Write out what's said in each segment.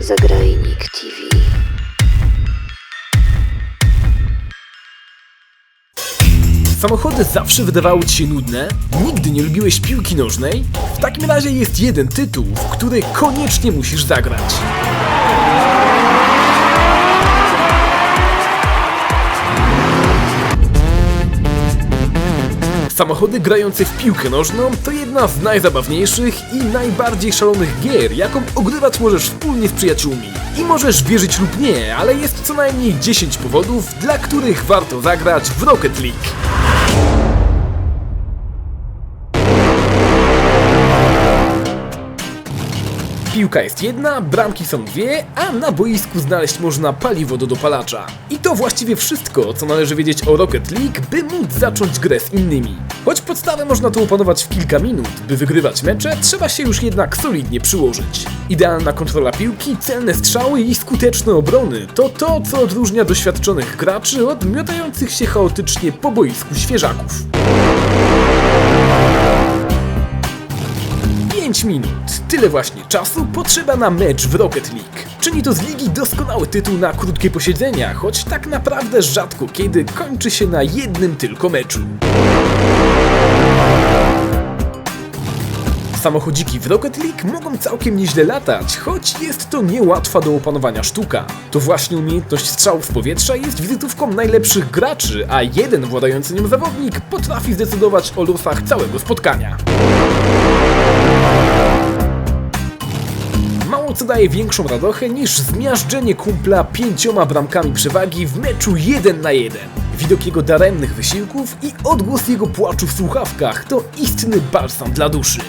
Zagrajnik TV. Samochody zawsze wydawały ci się nudne? Nigdy nie lubiłeś piłki nożnej? W takim razie jest jeden tytuł, w który koniecznie musisz zagrać. Samochody grające w piłkę nożną to jedna z najzabawniejszych i najbardziej szalonych gier, jaką ogrywać możesz wspólnie z przyjaciółmi. I możesz wierzyć lub nie, ale jest co najmniej 10 powodów, dla których warto zagrać w Rocket League. Piłka jest jedna, bramki są dwie, a na boisku znaleźć można paliwo do dopalacza. I to właściwie wszystko, co należy wiedzieć o Rocket League, by móc zacząć grę z innymi. Choć podstawę można tu opanować w kilka minut, by wygrywać mecze, trzeba się już jednak solidnie przyłożyć. Idealna kontrola piłki, celne strzały i skuteczne obrony to to, co odróżnia doświadczonych graczy od miotających się chaotycznie po boisku świeżaków. Minut. Tyle właśnie czasu potrzeba na mecz w Rocket League. Czyni to z ligi doskonały tytuł na krótkie posiedzenia, choć tak naprawdę rzadko kiedy kończy się na jednym tylko meczu. Samochodziki w Rocket League mogą całkiem nieźle latać, choć jest to niełatwa do opanowania sztuka. To właśnie umiejętność strzału w powietrza jest wizytówką najlepszych graczy, a jeden władający nią zawodnik potrafi zdecydować o losach całego spotkania. Co daje większą radochę niż zmiażdżenie kumpla pięcioma bramkami przewagi w meczu 1 na 1. Widok jego daremnych wysiłków i odgłos jego płaczu w słuchawkach to istny balsam dla duszy.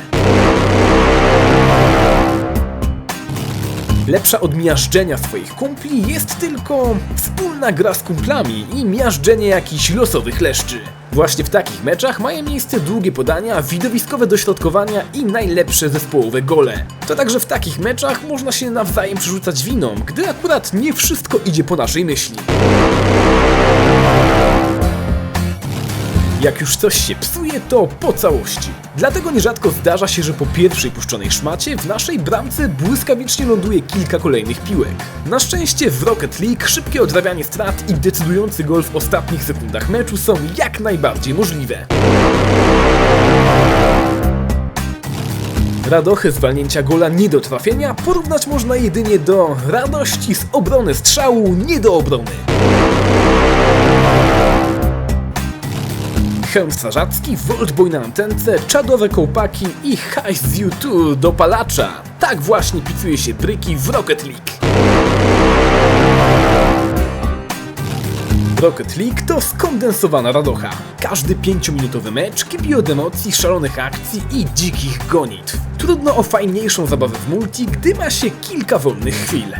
Lepsza od miażdżenia swoich kumpli jest tylko wspólna gra z kumplami i miażdżenie jakichś losowych leszczy. Właśnie w takich meczach mają miejsce długie podania, widowiskowe dośrodkowania i najlepsze zespołowe gole. To także w takich meczach można się nawzajem przerzucać winą, gdy akurat nie wszystko idzie po naszej myśli. Jak już coś się psuje, to po całości. Dlatego nierzadko zdarza się, że po pierwszej puszczonej szmacie w naszej bramce błyskawicznie ląduje kilka kolejnych piłek. Na szczęście w Rocket League szybkie odrabianie strat i decydujący gol w ostatnich sekundach meczu są jak najbardziej możliwe. Radochę zwalnięcia gola nie do trafienia porównać można jedynie do radości z obrony strzału nie do obrony. Hełm strażacki, Voltboy na antence, czadowe kołpaki i hajs z YouTube do palacza. Tak właśnie picuje się bryki w Rocket League. Rocket League to skondensowana radocha. Każdy pięciominutowy mecz kipi od emocji, szalonych akcji i dzikich gonitw. Trudno o fajniejszą zabawę w multi, gdy ma się kilka wolnych chwil.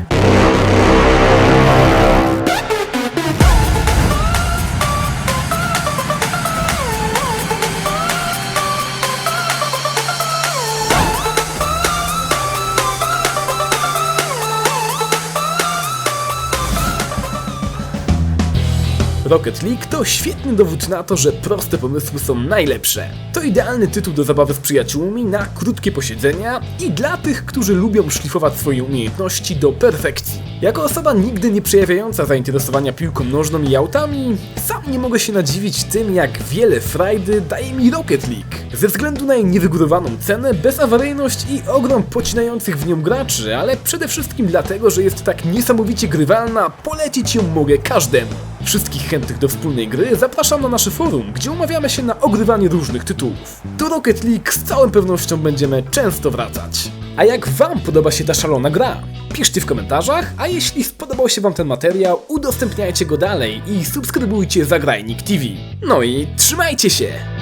Rocket League to świetny dowód na to, że proste pomysły są najlepsze. To idealny tytuł do zabawy z przyjaciółmi na krótkie posiedzenia i dla tych, którzy lubią szlifować swoje umiejętności do perfekcji. Jako osoba nigdy nie przejawiająca zainteresowania piłką nożną i autami, sam nie mogę się nadziwić tym, jak wiele frajdy daje mi Rocket League. Ze względu na jej niewygórowaną cenę, bezawaryjność i ogrom pocinających w nią graczy, ale przede wszystkim dlatego, że jest tak niesamowicie grywalna, polecić ją mogę każdemu. Wszystkich chętnych do wspólnej gry zapraszam na nasze forum, gdzie umawiamy się na ogrywanie różnych tytułów. Do Rocket League z całą pewnością będziemy często wracać. A jak Wam podoba się ta szalona gra? Piszcie w komentarzach, a jeśli spodobał się Wam ten materiał, udostępniajcie go dalej i subskrybujcie Zagrajnik TV. No i trzymajcie się!